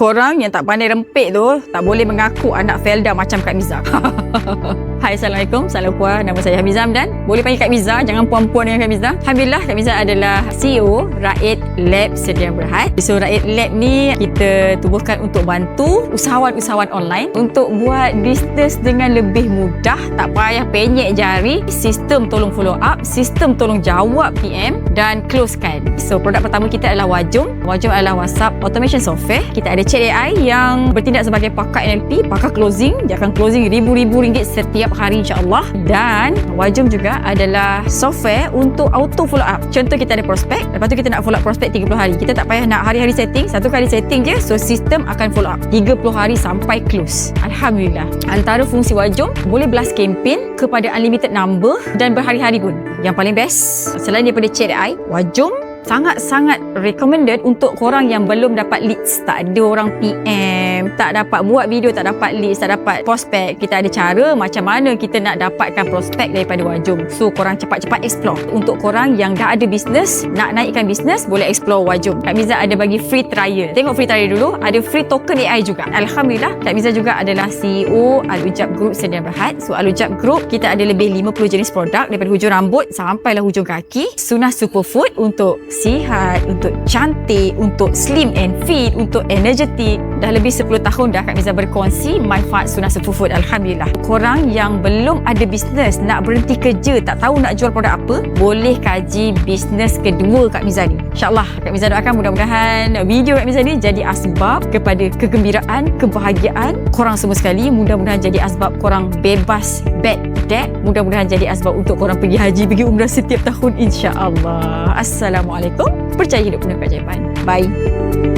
Korang yang tak pandai rempik tu tak boleh mengaku anak Felda macam Kak Miza. Hai Assalamualaikum. Salam puan. Nama saya Hamizam dan Boleh panggil Kak Miza Jangan puan-puan dengan Kak Miza. Alhamdulillah Kak Miza adalah CEO Raid Lab Sedia Berhad. So Raid Lab ni Kita tubuhkan untuk bantu Usahawan-usahawan online Untuk buat bisnes dengan lebih mudah Tak payah penyek jari Sistem tolong follow up Sistem tolong jawab PM Dan closekan So produk pertama kita adalah Wajum. Wajum adalah WhatsApp Automation Software. Kita ada Chat AI Yang bertindak sebagai pakar NLP Pakar closing. Dia akan closing ribu-ribu ringgit setiap hari insyaAllah. Dan Wajum juga adalah software untuk auto follow up. Contoh kita ada prospek lepas tu kita nak follow up prospek 30 hari. Kita tak payah nak hari-hari setting satu kali setting je so sistem akan follow up 30 hari sampai close. Alhamdulillah. Antara fungsi Wajum boleh blast campaign kepada unlimited number dan berhari-hari pun. Yang paling best selain daripada chat AI Wajum sangat-sangat recommended untuk korang yang belum dapat leads. Tak ada orang PM tak dapat buat video tak dapat leads tak dapat prospek kita ada cara macam mana kita nak dapatkan prospek daripada Wajum. So korang cepat-cepat explore. Untuk korang yang dah ada bisnes nak naikkan bisnes boleh explore Wajum. Kak Miza ada bagi free trial. Tengok free trial dulu. Ada free token AI juga. Alhamdulillah Kak Miza juga adalah CEO Alujab Group Sedia Berhad. So Alujab Group kita ada lebih 50 jenis produk daripada hujung rambut sampailah hujung kaki. Sunah Superfood untuk sihat, untuk cantik, untuk slim and fit, untuk energetik. Dah lebih 10 tahun dah Kak Miza berkongsi manfaat Sunah Superfood. Alhamdulillah. Korang yang belum ada bisnes, nak berhenti kerja, tak tahu nak jual produk apa, boleh kaji bisnes kedua Kak Miza ni. InsyaAllah Kak Miza doakan mudah-mudahan video Kak Miza ni jadi asbab kepada kegembiraan, kebahagiaan korang semua sekali. Mudah-mudahan jadi asbab korang bebas bad debt. Mudah-mudahan jadi asbab untuk korang pergi haji, pergi umrah setiap tahun insya-Allah. Assalamualaikum. Percaya hidup penuh keajaiban. Bye.